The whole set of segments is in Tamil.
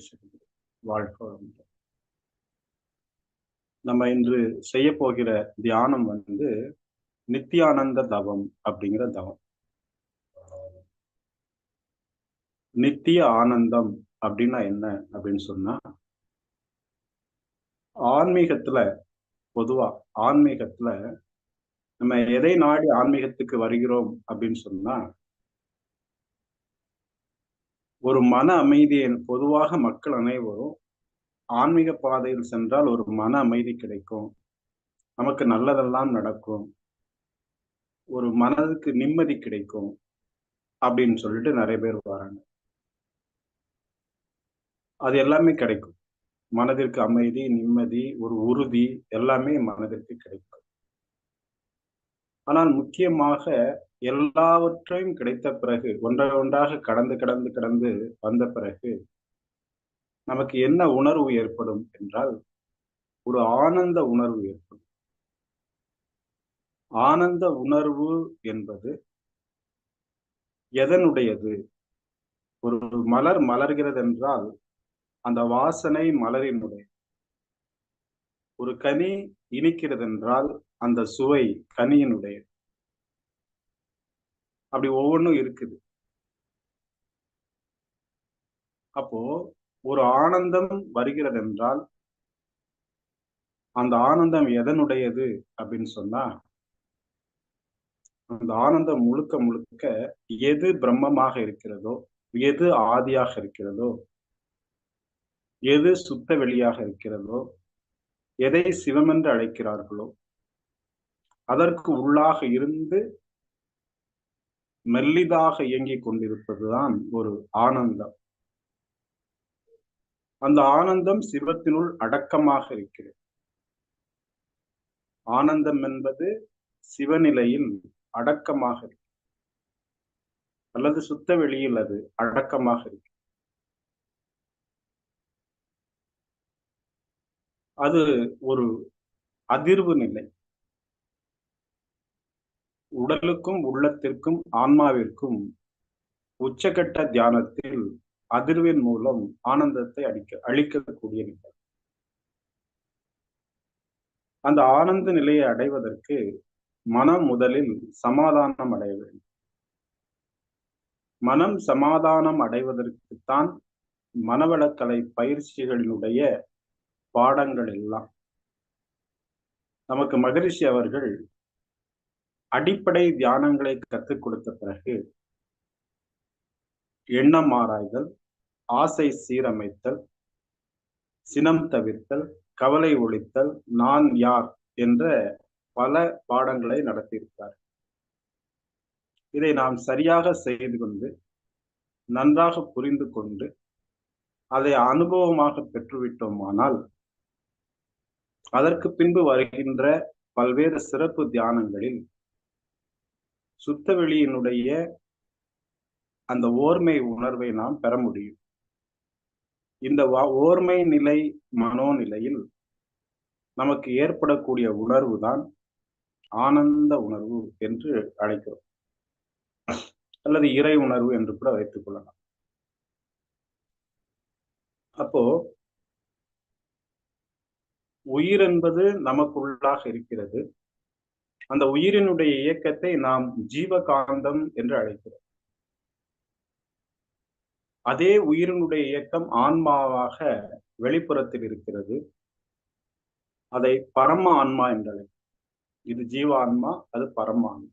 பேசுகிறது வாழ்க வளமுடன் நம்ம இன்று செய்ய போகிற தியானம் வந்து நித்தியானந்த தவம் அப்படிங்கிற தவம். நித்திய ஆனந்தம் அப்படின்னா என்ன அப்படின்னு சொன்னா ஆன்மீகத்துல பொதுவா ஆன்மீகத்துல நம்ம எதை நாடி ஆன்மீகத்துக்கு வருகிறோம் அப்படின்னு சொன்னா ஒரு மன அமைதியை பொதுவாக மக்கள் அனைவரும் ஆன்மீக பாதையில் சென்றால் ஒரு மன அமைதி கிடைக்கும். நமக்கு நல்லதெல்லாம் நடக்கும். ஒரு மனதுக்கு நிம்மதி கிடைக்கும் அப்படின்னு சொல்லிட்டு நிறைய பேர் வராங்க. அது எல்லாமே கிடைக்கும். மனதிற்கு அமைதி நிம்மதி ஒரு உறுதி எல்லாமே மனதிற்கு கிடைக்கும். ஆனால் முக்கியமாக எல்லாவற்றையும் கிடைத்த பிறகு ஒன்றை ஒன்றாக கடந்து கடந்து கடந்து வந்த பிறகு நமக்கு என்ன உணர்வு ஏற்படும் என்றால் ஒரு ஆனந்த உணர்வு ஏற்படும். ஆனந்த உணர்வு என்பது எதனுடையது? ஒரு மலர் மலர்கிறது என்றால் அந்த வாசனை மலரினுடைய. ஒரு கனி இனிக்கிறது என்றால் அந்த சுவை கனியினுடையது அப்படி ஒவ்வொன்றும் இருக்குது. அப்போ ஒரு ஆனந்தம் வருகிறது என்றால் அந்த ஆனந்தம் எதனுடையது அப்படின்னு சொன்னா அந்த ஆனந்தம் முழுக்க முழுக்க எது பிரம்மமாக இருக்கிறதோ எது ஆதியாக இருக்கிறதோ எது சுத்த வெளியாக இருக்கிறதோ எதை சிவம் என்று அழைக்கிறார்களோ அதற்கு உள்ளாக இருந்து மெல்லிதாக இயங்கிக் கொண்டிருப்பதுதான் ஒரு ஆனந்தம். அந்த ஆனந்தம் சிவத்தினுள் அடக்கமாக இருக்கிறது. ஆனந்தம் என்பது சிவநிலையில் அடக்கமாக இருக்கு. அல்லது சுத்த வெளியில் அது அடக்கமாக இருக்கு. அது ஒரு அதிர்வு நிலை. உடலுக்கும் உள்ளத்திற்கும் ஆன்மாவிற்கும் உச்சகட்ட தியானத்தில் அதிர்வின் மூலம் ஆனந்தத்தை அடிக்க அளிக்கக்கூடிய நிலை அந்த ஆனந்த நிலையை அடைவதற்கு மனம் முதலில் சமாதானம் அடைய வேண்டும். மனம் சமாதானம் அடைவதற்குத்தான் மனவளக்கலை பயிற்சிகளினுடைய பாடங்கள் எல்லாம். நமக்கு மகரிஷி அவர்கள் அடிப்படை தியானங்களை கற்றுக் கொடுத்த பிறகு எண்ணம் ஆராய்தல் ஆசை சீரமைத்தல் சினம் தவிர்த்தல் கவலை ஒழித்தல் நான் யார் என்ற பல பாடங்களை நடத்தியிருக்கிறார். இதை நாம் சரியாக செய்து கொண்டு நன்றாக புரிந்து கொண்டு அதை அனுபவமாக பெற்றுவிட்டோமானால் அதற்கு பின்பு வருகின்ற பல்வேறு சிறப்பு தியானங்களில் சுத்தவெளியினுடைய அந்த ஓர்மை உணர்வை நாம் பெற முடியும். இந்த ஓர்மை நிலை மனோநிலையில் நமக்கு ஏற்படக்கூடிய உணர்வு தான் ஆனந்த உணர்வு என்று அழைக்கிறோம். அல்லது இறை உணர்வு என்று கூட வைத்துக் கொள்ளலாம். அப்போ உயிர் என்பது நமக்குள்ளாக இருக்கிறது. அந்த உயிரினுடைய இயக்கத்தை நாம் ஜீவகாந்தம் என்று அழைக்கிறோம். அதே உயிரினுடைய இயக்கம் ஆன்மாவாக வெளிப்புறத்தில் இருக்கிறது. அதை பரம ஆன்மா என்று அழைக்கிறோம். இது ஜீவ ஆன்மா அது பரம ஆன்மா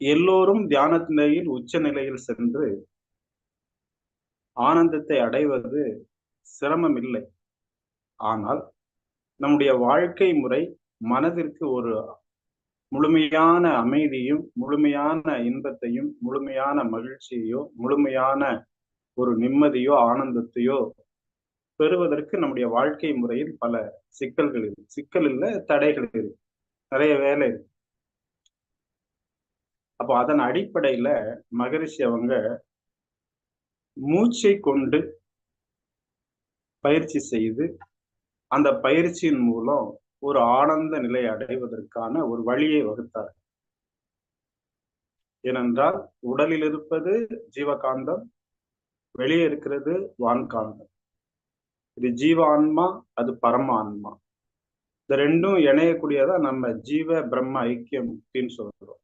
எல்லோரும் தியான நிலையில் உச்ச நிலையில் சென்று ஆனந்தத்தை அடைவது சிரமம் இல்லை ஆனால் நம்முடைய வாழ்க்கை முறை மனதிற்கு ஒரு முழுமையான அமைதியும் முழுமையான இன்பத்தையும் முழுமையான மகிழ்ச்சியையோ முழுமையான ஒரு நிம்மதியோ ஆனந்தத்தையோ பெறுவதற்கு நம்முடைய வாழ்க்கை முறையில் பல சிக்கல்கள் இருக்கு சிக்கல் இல்லை தடைகள் இருக்கு நிறைய வேலை இருக்கு. அப்போ அதன் அடிப்படையில மகரிஷி அவங்க மூச்சை கொண்டு பயிற்சி செய்து அந்த பயிற்சியின் மூலம் ஒரு ஆனந்த நிலை அடைவதற்கான ஒரு வழியை வகுத்தார். ஏனென்றால் உடலில் இருப்பது ஜீவகாந்தம் வெளியே இருக்கிறது வான்காந்தம். இது ஜீவ ஆன்மா அது பரம ஆன்மா இந்த ரெண்டும் இணையக்கூடியதா நம்ம ஜீவ பிரம்ம ஐக்கியம் முக்தின்னு சொல்றோம்.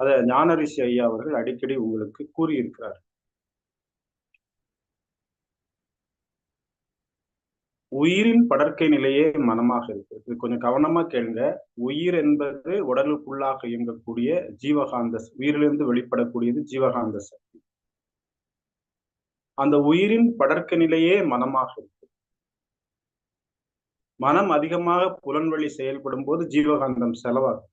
அதை ஞானரிஷி ஐயா அவர்கள் அடிக்கடி உங்களுக்கு கூறியிருக்கிறார். உயிரின் படற்கை நிலையே மனமாக இருக்கு. இது கொஞ்சம் கவனமா கேளுங்க. உயிர் என்பது உடலுக்குள்ளாக இயங்கக்கூடிய ஜீவகாந்த உயிரிலிருந்து வெளிப்படக்கூடியது ஜீவகாந்த சக்தி அந்த உயிரின் படற்க நிலையே மனமாக இருக்கு. மனம் அதிகமாக புலன்வழி செயல்படும் போது ஜீவகாந்தம் செலவாகும்.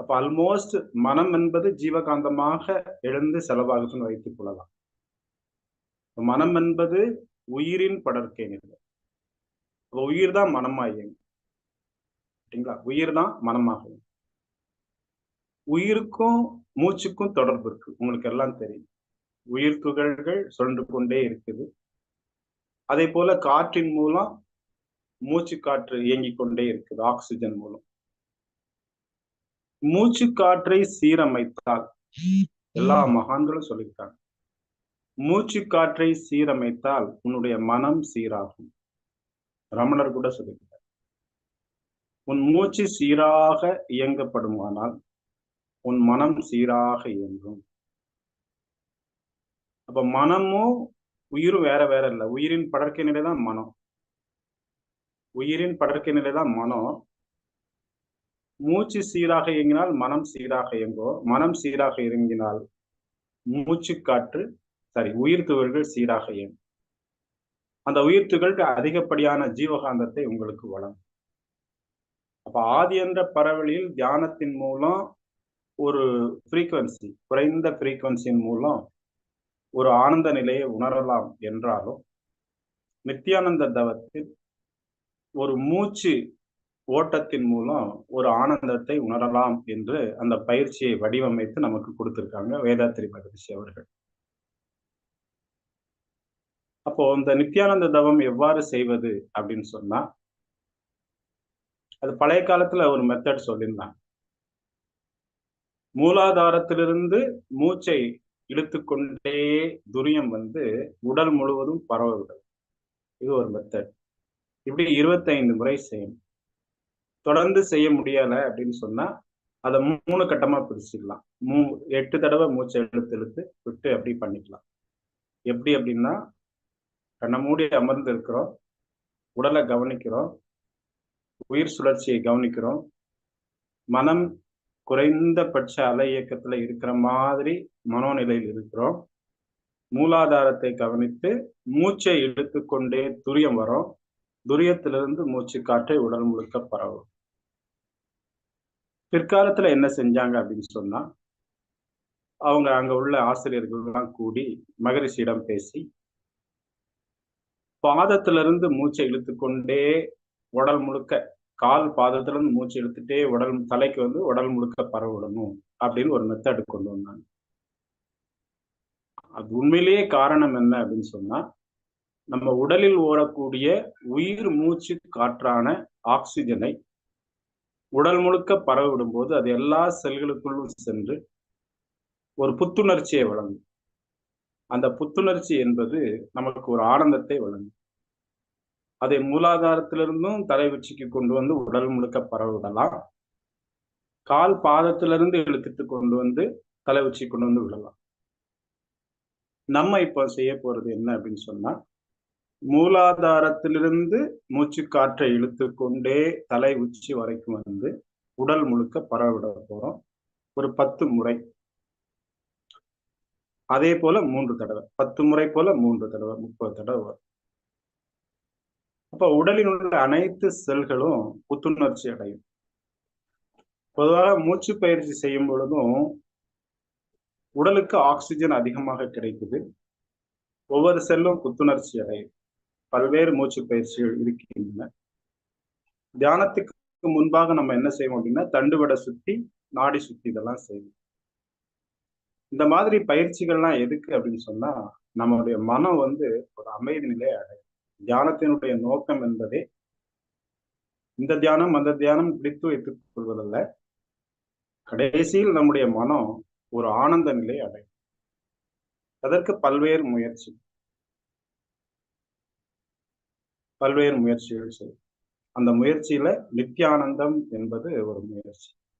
அப்ப ஆல்மோஸ்ட் மனம் என்பது ஜீவகாந்தமாக எழுந்து செலவாகுதுன்னு வைத்துக் கொள்ளலாம். மனம் என்பது உயிரின் படற்கை நிலை. உயிர் தான் மனமாகும் சரிங்களா? உயிர் தான் மனமாகும். உயிருக்கும் மூச்சுக்கும் தொடர்பு இருக்கு. உங்களுக்கு எல்லாம் தெரியும். உயிர் துகள்கள் சுழன்று கொண்டே இருக்குது. அதே போல காற்றின் மூலம் மூச்சு காற்று இயங்கிக் கொண்டே இருக்குது. ஆக்சிஜன் மூலம். மூச்சு காற்றை சீரமைத்தால் எல்லா மகான்களும் சொல்லியிருக்காங்க. மூச்சு காற்றை சீரமைத்தால் உன்னுடைய மனம் சீராகும். ரமணர் கூட சொல்லியிருக்கார் உன் மூச்சு சீராக இயங்கப்படுமானால் உன் மனம் சீராக இயங்கும். அப்ப மனமும் உயிரும் வேற வேற இல்லை. உயிரின் படற்கை நிலை தான் மனம். உயிரின் படற்கை நிலை தான் மனம். மூச்சு சீராக இயங்கினால் மனம் சீராக இயங்கும் மனம் சீராக இயங்கினால் மூச்சு காற்று சாரி உயிர் துவர்கள் சீராக இயங்கும். அந்த உயிர் துகள்கள் அதிகப்படியான ஜீவகாந்தத்தை உங்களுக்கு வழங்கும். அப்ப ஆதி என்ற பரவலில் தியானத்தின் மூலம் ஒரு ஃப்ரீக்குவன்சி குறைந்த ஃப்ரீக்குவன்சியின் மூலம் ஒரு ஆனந்த நிலையை உணரலாம் என்றாலும் நித்யானந்த தவத்தில் ஒரு மூச்சு ஓட்டத்தின் மூலம் ஒரு ஆனந்தத்தை உணரலாம் என்று அந்த பயிற்சியை வடிவமைத்து நமக்கு கொடுத்திருக்காங்க வேதாத்திரி மகரிஷி அவர்கள். அப்போ இந்த நித்யானந்த தவம் எவ்வாறு செய்வது அப்படின்னு சொன்னா அது பழைய காலத்துல ஒரு மெத்தட் சொல்லியிருந்தாங்க. மூலாதாரத்திலிருந்து மூச்சை இழுத்துக்கொண்டே துரியம் வந்து உடல் முழுவதும் பரவவிடும் இது ஒரு மெத்தட் இப்படி இருபத்தைந்து முறை செய்யணும். தொடர்ந்து செய்ய முடியல அப்படின்னு சொன்னா அதை மூணு கட்டமா பிரிச்சுக்கலாம். மூ எட்டு தடவை மூச்சை இழுத்து இழுத்து விட்டு அப்படி பண்ணிக்கலாம். எப்படி அப்படின்னா கண்ணை மூடி அமர்ந்து இருக்கிறோம் உடலை கவனிக்கிறோம். உயிர் சுழற்சியை கவனிக்கிறோம். மனம் குறைந்தபட்ச அலை இயக்கத்துல இருக்கிற மாதிரி மனோநிலையில் இருக்கிறோம். மூலாதாரத்தை கவனித்து மூச்சை இழுத்து கொண்டே துரியம் வரும். துரியத்திலிருந்து மூச்சு காற்றை உடல் முழுக்க பரவும். பிற்காலத்துல என்ன செஞ்சாங்க அப்படின்னு சொன்னா அவங்க அங்க உள்ள ஆசிரியர்கள்லாம் கூடி மகரிஷியிடம் பேசி பாதத்திலிருந்து மூச்சை இழுத்து கொண்டே உடல் முழுக்க கால் பாதத்திலிருந்து மூச்சு இழுத்துட்டே உடல் தலைக்கு வந்து உடல் முழுக்க பரவிடணும் அப்படின்னு ஒரு மெத்தட் கொண்டு வந்தாங்க. அது உண்மையிலேயே காரணம் என்ன அப்படின்னு சொன்னா நம்ம உடலில் ஓடக்கூடிய உயிர் மூச்சு காற்றான ஆக்சிஜனை உடல் முழுக்க பரவிடும் போது அது எல்லா செல்களுக்குள்ளும் சென்று ஒரு புத்துணர்ச்சியை வழங்கும். அந்த புத்துணர்ச்சி என்பது நமக்கு ஒரு ஆனந்தத்தை வழங்கும். அதை மூலாதாரத்திலிருந்தும் தலை உச்சிக்கு கொண்டு வந்து உடல் முழுக்க பரவிடலாம் கால் பாதத்திலிருந்து இழுத்துட்டு கொண்டு வந்து தலை உச்சி கொண்டு வந்து விடலாம். நம்ம இப்போ செய்ய போறது என்ன அப்படின்னு சொன்னா மூலாதாரத்திலிருந்து மூச்சு காற்றை இழுத்து கொண்டே தலை உச்சி வரைக்கும் வந்து உடல் முழுக்க பரவிட போறோம். ஒரு பத்து முறை. அதே போல மூன்று தடவை. பத்து முறை போல மூன்று தடவை முப்பது தடவை வரும். அப்ப உடலில் உள்ள அனைத்து செல்களும் புத்துணர்ச்சி அடையும். பொதுவாக மூச்சு பயிற்சி செய்யும் பொழுதும் உடலுக்கு ஆக்சிஜன் அதிகமாக கிடைக்குது. ஒவ்வொரு செல்லும் புத்துணர்ச்சி அடையும். பல்வேறு மூச்சு பயிற்சிகள் இருக்கின்றன. தியானத்துக்கு முன்பாக நம்ம என்ன செய்வோம் அப்படின்னா தண்டுவடை சுத்தி நாடி சுத்தி இதெல்லாம் செய்வோம். இந்த மாதிரி பயிற்சிகள்லாம் எதுக்கு அப்படின்னு சொன்னா நம்மளுடைய மனம் வந்து ஒரு அமைதி நிலை அடையும். தியானத்தினுடைய நோக்கம் என்பதே இந்த தியானம் அந்த தியானம் பிடித்து வைத்துக் கொள்வதல்ல. கடைசியில் நம்முடைய மனம் ஒரு ஆனந்த நிலையை அடையும். அதற்கு பல்வேறு முயற்சி. பல்வேறு முயற்சிகள் செய்யும். அந்த முயற்சியில நித்தியானந்தம் என்பது ஒரு முயற்சி.